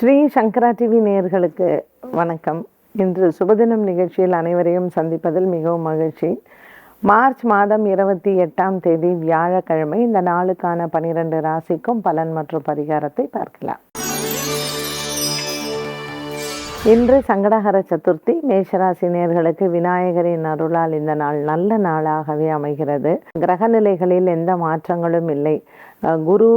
ஸ்ரீ சங்கரா TV நேயர்களுக்கு வணக்கம். இன்று சுபதினம் நிகழ்ச்சியில் அனைவரையும் சந்திப்பதில் மிகவும் மகிழ்ச்சி. மார்ச் மாதம் இருபத்தி எட்டாம் தேதி வியாழக்கிழமை இந்த நாளுக்கான பனிரெண்டு ராசிக்கும் பலன் மற்றும் பரிகாரத்தை பார்க்கலாம். இன்று சங்கடகர சதுர்த்தி மேஷராசினியர்களுக்கு விநாயகரின் அருளால் இந்த நாள் நல்ல நாளாகவே அமைகிறது. கிரக நிலைகளில் எந்த மாற்றங்களும் இல்லை. குரு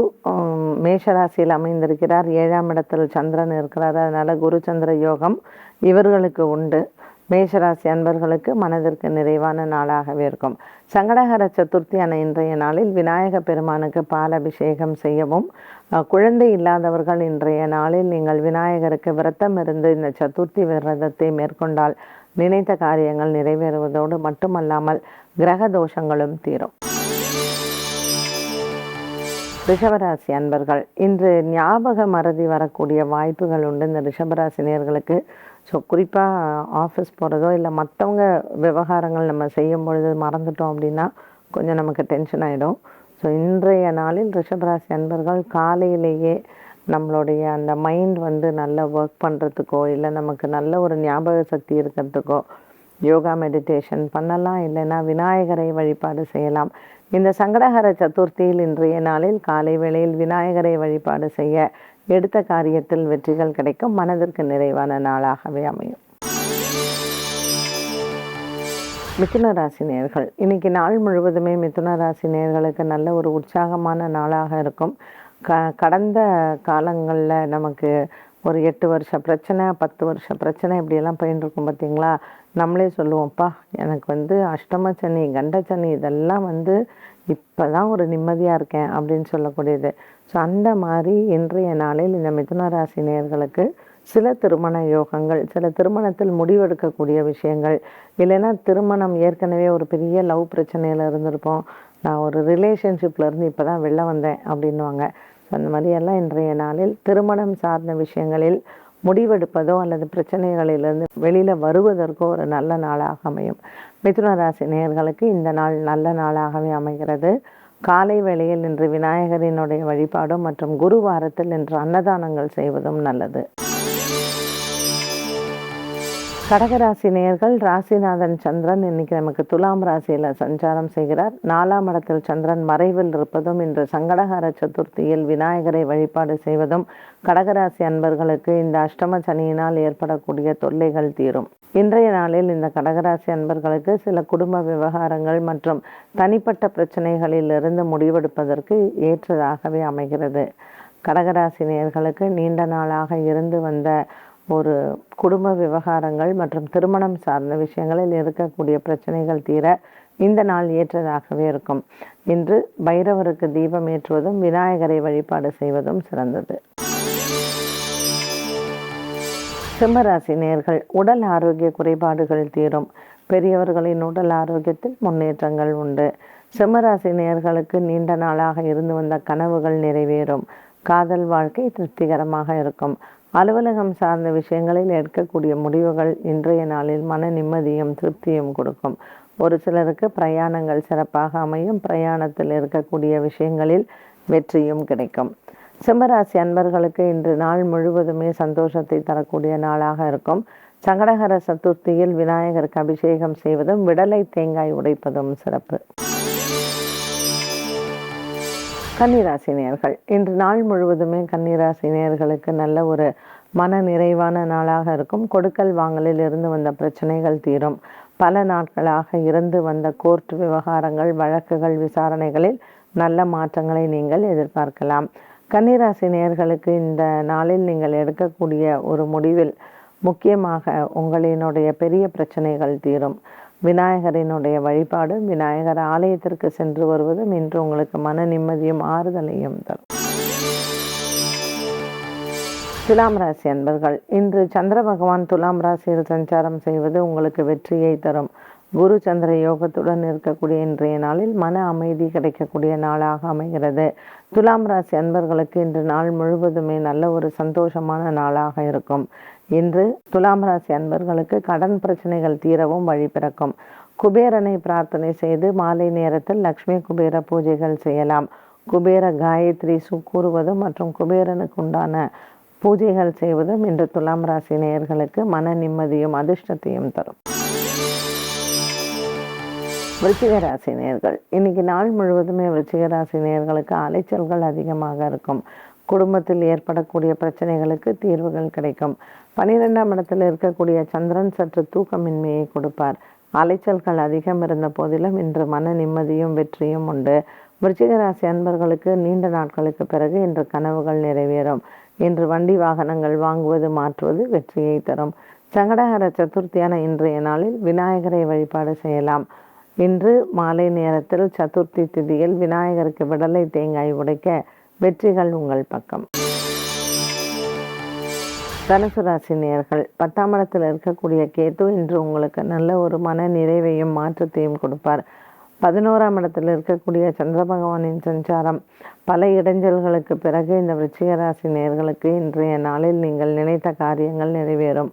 மேஷராசியில் அமைந்திருக்கிறார். ஏழாம் இடத்தில் சந்திரன் இருக்கிறார். அதனால குரு சந்திர யோகம் இவர்களுக்கு உண்டு. மேஷராசி அன்பர்களுக்கு மனதிற்கு நிறைவான நாளாகவே இருக்கும். சங்கடகர சதுர்த்தியான இன்றைய நாளில் விநாயக பெருமானுக்கு பால் அபிஷேகம் செய்யவும் குழந்தை இல்லாதவர்கள் இன்றைய நாளில் நீங்கள் விநாயகருக்கு விரத்தம் இருந்து இந்த சதுர்த்தி விரதத்தை மேற்கொண்டால் நினைத்த காரியங்கள் நிறைவேறுவதோடு மட்டுமல்லாமல் கிரக தோஷங்களும் தீரும். ரிஷபராசி அன்பர்கள் இன்று ஞாபக மறதி வரக்கூடிய வாய்ப்புகள் உண்டு. இந்த ரிஷபராசி நேர்களுக்கு ஸோ குறிப்பாக ஆஃபீஸ் போகிறதோ இல்லை மற்றவங்க விவகாரங்கள் நம்ம செய்யும் பொழுது மறந்துட்டோம் அப்படின்னா கொஞ்சம் நமக்கு டென்ஷன் ஆகிடும் ஸோ இன்றைய நாளில் ரிஷபராசி அன்பர்கள் காலையிலேயே நம்மளுடைய அந்த மைண்ட் வந்து நல்லா ஒர்க் பண்ணுறதுக்கோ இல்லை நமக்கு நல்ல ஒரு ஞாபக சக்தி இருக்கிறதுக்கோ யோகா மெடிடேஷன் பண்ணலாம் இல்லைன்னா விநாயகரை வழிபாடு செய்யலாம். இந்த சங்கடஹர சதுர்த்தியில் இன்றைய நாளில் காலை வேளையில் விநாயகரை வழிபாடு செய்ய எடுத்த காரியத்தில் வெற்றிகள் கிடைக்கும். மனதிற்கு நிறைவான நாளாகவே அமையும். மிதுன ராசி நேயர்கள் இன்னைக்கு நாள் முழுவதுமே மிதுன ராசி நேர்களுக்கு நல்ல ஒரு உற்சாகமான நாளாக இருக்கும். க கடந்த காலங்களில் நமக்கு ஒரு எட்டு வருஷ பிரச்சனை பத்து வருஷ பிரச்சனை இப்படியெல்லாம் போயின்னு இருக்கும் பார்த்தீங்களா நம்மளே சொல்லுவோம்ப்பா எனக்கு வந்து அஷ்டம சனி கண்ட சனி இதெல்லாம் வந்து இப்போ தான் ஒரு நிம்மதியாக இருக்கேன் அப்படின்னு சொல்லக்கூடியது. ஸோ அந்த மாதிரி இன்றைய நாளில் இந்த மிதுன ராசி நேர்களுக்கு சில திருமண யோகங்கள் சில திருமணத்தில் முடிவெடுக்கக்கூடிய விஷயங்கள் இல்லைன்னா திருமணம் ஏற்கனவே ஒரு பெரிய லவ் பிரச்சனையில் இருந்திருப்போம். நான் ஒரு ரிலேஷன்ஷிப்ல இருந்து இப்போ தான் வெளில வந்தேன் அப்படின்னுவாங்க. அந்த மாதிரியெல்லாம் இன்றைய நாளில் திருமணம் சார்ந்த விஷயங்களில் முடிவெடுப்பதோ அல்லது பிரச்சனைகளிலிருந்து வெளியில் வருவதற்கோ ஒரு நல்ல நாளாக அமையும். மிதுன ராசி நேயர்களுக்கு இந்த நாள் நல்ல நாளாகவே அமைகிறது. காலை வேளையில் இன்று விநாயகரினுடைய வழிபாடும் மற்றும் குருவாரத்தில் இன்று அன்னதானங்கள் செய்வதும் நல்லது. கடகராசி நேர்கள் ராசிநாதன் சந்திரன் இன்னைக்கு நமக்கு துலாம் ராசியில் சஞ்சாரம் செய்கிறார். நாலாம் இடத்தில் சந்திரன் மறைவில் இருப்பதும் இன்று சங்கடகார சதுர்த்தியில் விநாயகரை வழிபாடு செய்வதும் கடகராசி அன்பர்களுக்கு இந்த அஷ்டம சனியினால் ஏற்படக்கூடிய தொல்லைகள் தீரும். இன்றைய நாளில் இந்த கடகராசி அன்பர்களுக்கு சில குடும்ப விவகாரங்கள் மற்றும் தனிப்பட்ட பிரச்சனைகளிலிருந்து முடிவெடுப்பதற்கு ஏற்றதாகவே அமைகிறது. கடகராசி நேர்களுக்கு நீண்ட நாளாக இருந்து வந்த ஒரு குடும்ப விவகாரங்கள் மற்றும் திருமணம் சார்ந்த விஷயங்களில் இருக்கக்கூடிய பிரச்சனைகள் தீர இந்த நாள் ஏற்றதாகவே இருக்கும். இன்று பைரவருக்கு தீபம் ஏற்றுவதும் விநாயகரை வழிபாடு செய்வதும் சிறந்தது. சிம்மராசி நேர்கள் உடல் ஆரோக்கிய குறைபாடுகள் தீரும். பெரியவர்களின் உடல் ஆரோக்கியத்தில் முன்னேற்றங்கள் உண்டு. சிம்மராசி நேர்களுக்கு நீண்ட நாளாக இருந்து வந்த கனவுகள் நிறைவேறும். காதல் வாழ்க்கை திருப்திகரமாக இருக்கும். அலுவலகம் சார்ந்த விஷயங்களில் எடுக்கக்கூடிய முடிவுகள் இன்றைய நாளில் மன நிம்மதியும் திருப்தியும் கொடுக்கும். ஒரு சிலருக்கு பிரயாணங்கள் சிறப்பாக அமையும். பிரயாணத்தில் இருக்கக்கூடிய விஷயங்களில் வெற்றியும் கிடைக்கும். சிம்மராசி அன்பர்களுக்கு இன்று நாள் முழுவதுமே சந்தோஷத்தை தரக்கூடிய நாளாக இருக்கும். சங்கடகர சதுர்த்தியில் விநாயகருக்கு அபிஷேகம் செய்வதும் விடலை தேங்காய் உடைப்பதும் சிறப்பு. கன்னிராசினியர்கள். இன்று நாள் முழுவதுமே கன்னிராசினியர்களுக்கு நல்ல ஒரு மன நிறைவான நாளாக இருக்கும். கொடுக்கல் வாங்கலில் இருந்து வந்த பிரச்சனைகள் தீரும். பல நாட்களாக இருந்து வந்த கோர்ட் விவகாரங்கள் வழக்குகள் விசாரணைகளில் நல்ல மாற்றங்களை நீங்கள் எதிர்பார்க்கலாம். கன்னிராசி நேர்களுக்கு இந்த நாளில் நீங்கள் எடுக்கக்கூடிய ஒரு முடிவில் முக்கியமாக உங்களினுடைய பெரிய பிரச்சனைகள் தீரும். விநாயகரினுடைய வழிபாடு விநாயகர் ஆலயத்திற்கு சென்று வருவதும் இன்று உங்களுக்கு மன நிம்மதியும் ஆறுதலையும் தரும். துலாம் ராசி அன்பர்கள் இன்று சந்திர பகவான் துலாம் ராசியில் சஞ்சாரம் செய்வது உங்களுக்கு வெற்றியை தரும். குரு சந்திர யோகத்துடன் இருக்கக்கூடிய இன்றைய நாளில் மன அமைதி கிடைக்கக்கூடிய நாளாக அமைகிறது. துலாம் ராசி அன்பர்களுக்கு இன்று நாள் முழுவதுமே நல்ல ஒரு சந்தோஷமான நாளாக இருக்கும். இன்று துலாம் ராசி அன்பர்களுக்கு கடன் பிரச்சனைகள் தீரவும் வழி பிறக்கும். குபேரனை பிரார்த்தனை செய்து மாலை நேரத்தில் லக்ஷ்மி குபேர பூஜைகள் செய்யலாம். குபேர காயத்ரி சு கூறுவது மற்றும் குபேரனுக்கு உண்டான பூஜைகள் செய்வதும் இன்று துலாம் ராசி நேயர்களுக்கு மன நிம்மதியும் அதிர்ஷ்டத்தையும் தரும். விருச்சிக ராசி நேயர்கள் இன்னைக்கு நாள் முழுவதுமே விருச்சிக ராசி நேர்களுக்கு அலைச்சல்கள் அதிகமாக இருக்கும். குடும்பத்தில் ஏற்படக்கூடிய பிரச்சனைகளுக்கு தீர்வுகள் கிடைக்கும். பனிரெண்டாம் இடத்தில் இருக்கக்கூடிய சந்திரன் சற்று தூக்கமின்மையை கொடுப்பார். அலைச்சல்கள் அதிகம் இருந்த போதிலும் இன்று மன நிம்மதியும் வெற்றியும் உண்டு. விருச்சிகராசி அன்பர்களுக்கு நீண்ட நாட்களுக்கு பிறகு இன்று கனவுகள் நிறைவேறும். இன்று வண்டி வாகனங்கள் வாங்குவது மாற்றுவது வெற்றியை தரும். சங்கடகர சதுர்த்தியான இன்றைய நாளில் விநாயகரை வழிபாடு செய்யலாம். இன்று மாலை நேரத்தில் சதுர்த்தி திதியில் விநாயகருக்கு விடலை தேங்காய் உடைக்க வெற்றிகள் உங்கள் பக்கம். தனுசு ராசி நேர்கள் பத்தாம் இடத்தில் இருக்கக்கூடிய கேத்து இன்று உங்களுக்கு நல்ல ஒரு மன நிறைவையும் மாற்றத்தையும் கொடுப்பார். பதினோராம் இடத்தில் இருக்கக்கூடிய சந்திர பகவானின் சஞ்சாரம் பல இடைஞ்சல்களுக்கு பிறகு இந்த விருச்சிக ராசி நேர்களுக்கு இன்றைய நாளில் நீங்கள் நினைத்த காரியங்கள் நிறைவேறும்.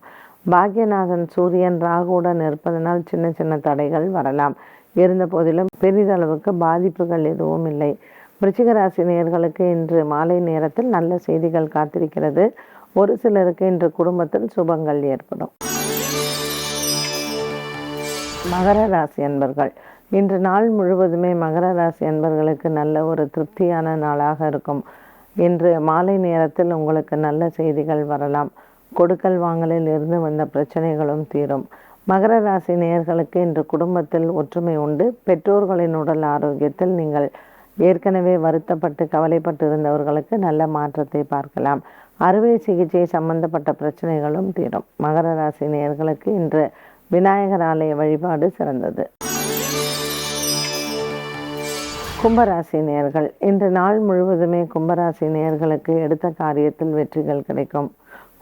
பாக்யநாதன் சூரியன் ராகுடன் இருப்பதனால் சின்ன சின்ன தடைகள் வரலாம். இருந்த போதிலும் பெரிதளவுக்கு பாதிப்புகள் எதுவும் இல்லை. விருச்சிக ராசி இன்று மாலை நேரத்தில் நல்ல செய்திகள் காத்திருக்கிறது. ஒரு சிலருக்கு இன்று குடும்பத்தில் சுபங்கள் ஏற்படும். மகர ராசி அன்பர்கள். இன்று நாள் முழுவதுமே மகர ராசி அன்பர்களுக்கு நல்ல ஒரு திருப்தியான நாளாக இருக்கும். இன்று மாலை நேரத்தில் உங்களுக்கு நல்ல செய்திகள் வரலாம். கொடுக்கல் வாங்கலில் இருந்து வந்த பிரச்சனைகளும் தீரும். மகர ராசி நேயர்களுக்கு இன்று குடும்பத்தில் ஒற்றுமை உண்டு. பெற்றோர்களின் உடல் ஆரோக்கியத்தில் நீங்கள் ஏற்கனவே வருத்தப்பட்டு கவலைப்பட்டு இருந்தவர்களுக்கு நல்ல மாற்றத்தை பார்க்கலாம். அறுவை சிகிச்சை சம்பந்தப்பட்ட பிரச்சனைகளும் தீரும். மகர ராசி நேயர்களுக்கு இன்று விநாயகர் ஆலய வழிபாடு சிறந்தது. கும்பராசி நேயர்கள் இன்று நாள் முழுவதுமே கும்பராசி நேயர்களுக்கு எடுத்த காரியத்தில் வெற்றிகள் கிடைக்கும்.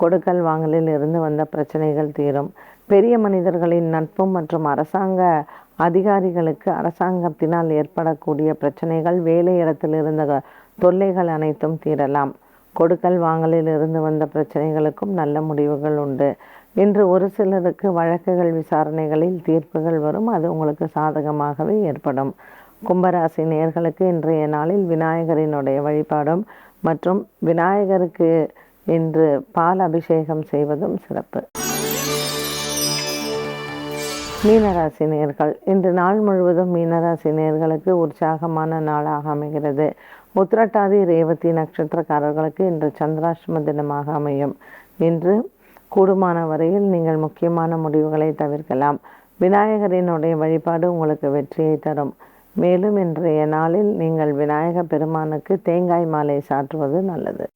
கொடுக்கல் வாங்கலில் இருந்து வந்த பிரச்சனைகள் தீரும். பெரிய மனிதர்களின் நட்பும் மற்றும் அரசாங்க அதிகாரிகளுக்கு அரசாங்கத்தினால் ஏற்படக்கூடிய பிரச்சனைகள் வேலை இடத்தில் இருந்த தொல்லைகள் அனைத்தும் தீரலாம். கொடுக்கல் வாங்கலில் இருந்து வந்த பிரச்சனைகளுக்கும் நல்ல முடிவுகள் உண்டு. இன்று ஒரு சிலருக்கு வழக்குகள் விசாரணைகளில் தீர்ப்புகள் வரும். அது உங்களுக்கு சாதகமாகவே ஏற்படும். கும்பராசி நேர்களுக்கு இன்றைய நாளில் விநாயகரினுடைய வழிபாடும் மற்றும் விநாயகருக்கு இன்று பால் அபிஷேகம் செய்வதும் சிறப்பு. மீனராசி நேர்கள். இன்று நாள் முழுவதும் மீனராசி நேர்களுக்கு உற்சாகமான நாளாக அமைகிறது. உத்திரட்டாதி ரேவதி நட்சத்திரக்காரர்களுக்கு இன்று சந்திராஷ்டம தினமாக அமையும். இன்று கூடுமான வரையில் நீங்கள் முக்கியமான முடிவுகளை தவிர்க்கலாம். விநாயகரினுடைய வழிபாடு உங்களுக்கு வெற்றியை தரும். மேலும் இன்றைய நாளில் நீங்கள் விநாயக பெருமானுக்கு தேங்காய் மாலை சாற்றுவது நல்லது.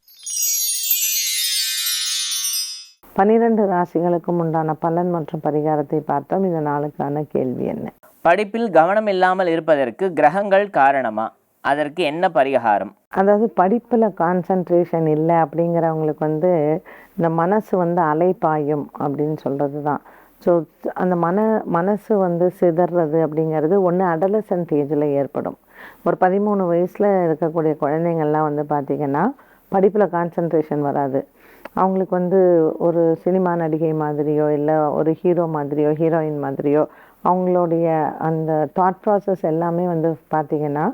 பனிரெண்டு ராசிகளுக்கும் உண்டான பலன் மற்றும் பரிகாரத்தை பார்த்தோம். இந்த நாளுக்கான கேள்வி என்ன? படிப்பில் கவனம் இல்லாமல் இருப்பதற்கு கிரகங்கள் காரணமா? அதற்கு என்ன பரிகாரம்? அதாவது படிப்பில் கான்சன்ட்ரேஷன் இல்லை அப்படிங்கிறவங்களுக்கு வந்து இந்த மனசு வந்து அலைப்பாயும் அப்படின்னு சொல்கிறது தான் ஸோ அந்த மன மனசு வந்து சிதறது அப்படிங்கிறது ஒன்று அடலசன்ட் ஏஜில் ஏற்படும். ஒரு பதிமூணு வயசில் இருக்கக்கூடிய குழந்தைங்கள்லாம் வந்து பார்த்திங்கன்னா படிப்பில் கான்சன்ட்ரேஷன் வராது. அவங்களுக்கு வந்து ஒரு சினிமா நடிகை மாதிரியோ இல்லை ஒரு ஹீரோ மாதிரியோ ஹீரோயின் மாதிரியோ அவங்களுடைய அந்த தாட் ப்ராசஸ் எல்லாமே வந்து பார்த்திங்கன்னா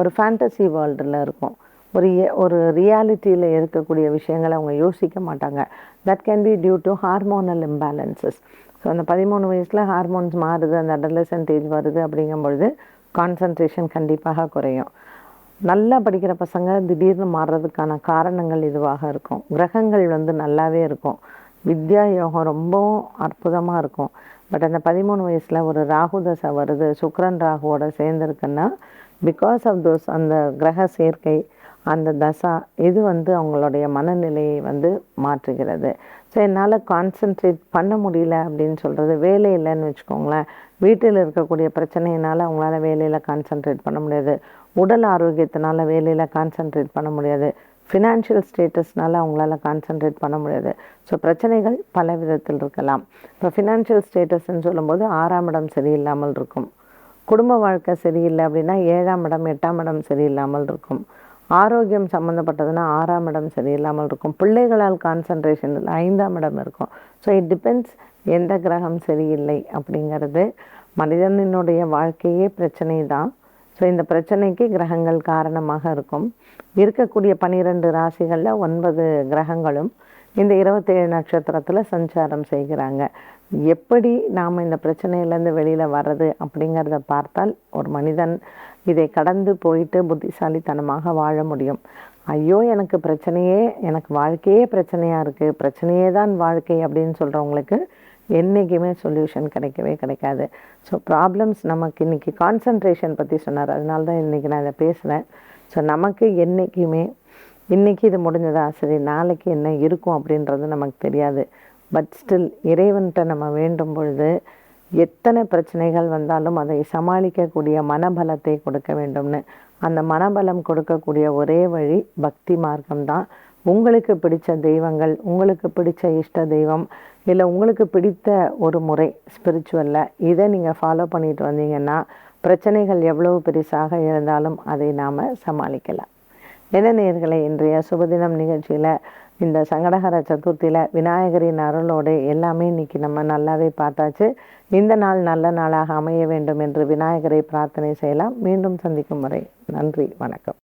ஒரு ஃபேண்டசி வேர்ல்டில் இருக்கும். ஒரு ஒரு ரியாலிட்டியில் இருக்கக்கூடிய விஷயங்களை அவங்க யோசிக்க மாட்டாங்க. That can be due to hormonal imbalances so அந்த பதிமூணு வயசில் ஹார்மோன்ஸ் மாறுது அந்த அடலசன்ட் ஏஜ் வருது அப்படிங்கும் பொழுது கான்சன்ட்ரேஷன் கண்டிப்பாக குறையும். நல்லா படிக்கிற பசங்க திடீர்னு மாறுறதுக்கான காரணங்கள் இதுவாக இருக்கும். கிரகங்கள் வந்து நல்லாவே இருக்கும். வித்யா யோகம் ரொம்பவும் அற்புதமாக இருக்கும். பட் அந்த பதிமூணு வயசில் ஒரு ராகு தசை வருது. சுக்ரன் ராகுவோட சேர்ந்துருக்குன்னா பிகாஸ் ஆஃப் தோஸ் அந்த கிரக சேர்க்கை அந்த தசா இது வந்து அவங்களுடைய மனநிலையை வந்து மாற்றுகிறது. ஸோ என்னால் கான்சென்ட்ரேட் பண்ண முடியல அப்படின்னு சொல்கிறது வேலை இல்லைன்னு வச்சுக்கோங்களேன். வீட்டில் இருக்கக்கூடிய பிரச்சனையினால் அவங்களால வேலையில் கான்சென்ட்ரேட் பண்ண முடியாது. உடல் ஆரோக்கியத்தினால வேலையில் கான்சென்ட்ரேட் பண்ண முடியாது. ஃபினான்ஷியல் ஸ்டேட்டஸ்னால அவங்களால கான்சென்ட்ரேட் பண்ண முடியாது. ஸோ பிரச்சனைகள் பல விதத்தில் இருக்கலாம். இப்போ ஃபினான்ஷியல் ஸ்டேட்டஸ்ன்னு சொல்லும்போது ஆறாம் இடம் சரியில்லாமல் இருக்கும். குடும்ப வாழ்க்கை சரியில்லை அப்படின்னா ஏழாம் இடம் எட்டாம் இடம் சரியில்லாமல் இருக்கும். ஆரோக்கியம் சம்மந்தப்பட்டதுன்னா ஆறாம் இடம் சரியில்லாமல் இருக்கும். பிள்ளைகளால் கான்சன்ட்ரேஷன் ஐந்தாம் இடம் இருக்கும். ஸோ இட் டிபெண்ட்ஸ் எந்த கிரகம் சரியில்லை அப்படிங்கிறது. மனிதனினுடைய வாழ்க்கையே பிரச்சனை தான் ஸோ இந்த பிரச்சனைக்கு கிரகங்கள் காரணமாக இருக்கும். இருக்கக்கூடிய பன்னிரெண்டு ராசிகளில் ஒன்பது கிரகங்களும் இந்த இருபத்தேழு நட்சத்திரத்தில் சஞ்சாரம் செய்கிறாங்க. எப்படி நாம் இந்த பிரச்சனையிலேருந்து வெளியில் வர்றது அப்படிங்கிறத பார்த்தால் ஒரு மனிதன் இதை கடந்து போயிட்டு புத்திசாலித்தனமாக வாழ முடியும். ஐயோ எனக்கு பிரச்சனையே எனக்கு வாழ்க்கையே பிரச்சனையாக இருக்குது பிரச்சனையே தான் வாழ்க்கை அப்படின்னு சொல்கிறவங்களுக்கு என்றைக்குமே சொல்யூஷன் கிடைக்கவே கிடைக்காது. ஸோ ப்ராப்ளம்ஸ் நமக்கு இன்றைக்கி கான்சன்ட்ரேஷன் பற்றி சொன்னார். அதனால தான் இன்றைக்கி நான் இதை பேசுகிறேன் ஸோ நமக்கு என்றைக்குமே இன்றைக்கி இது முடிஞ்சதா? சரி நாளைக்கு என்ன இருக்கும் அப்படின்றது நமக்கு தெரியாது. பட் ஸ்டில் இறைவன்கிட்ட நம்ம வேண்டும் பொழுது எத்தனை பிரச்சனைகள் வந்தாலும் அதை சமாளிக்கக்கூடிய மனபலத்தை கொடுக்க வேண்டும்னு. அந்த மனபலம் கொடுக்கக்கூடிய ஒரே வழி பக்தி மார்க்கம்தான். உங்களுக்கு பிடித்த தெய்வங்கள் உங்களுக்கு பிடிச்ச இஷ்ட தெய்வம் இல்லை உங்களுக்கு பிடித்த ஒரு முறை ஸ்பிரிச்சுவலில் இதை நீங்கள் ஃபாலோ பண்ணிட்டு வந்தீங்கன்னா பிரச்சனைகள் எவ்வளவு பெருசாக இருந்தாலும் அதை நாம் சமாளிக்கலாம். என்ன நேர்களை இன்றைய சுபதினம் நிகழ்ச்சியில் இந்த சங்கடகர சதுர்த்தியில் விநாயகரின் அருளோடு எல்லாமே இன்னைக்கு நம்ம நல்லாவே பார்த்தாச்சு. இந்த நாள் நல்ல நாளாக அமைய வேண்டும் என்று விநாயகரை பிரார்த்தனை செய்யலாம். மீண்டும் சந்திக்கும் முறை நன்றி வணக்கம்.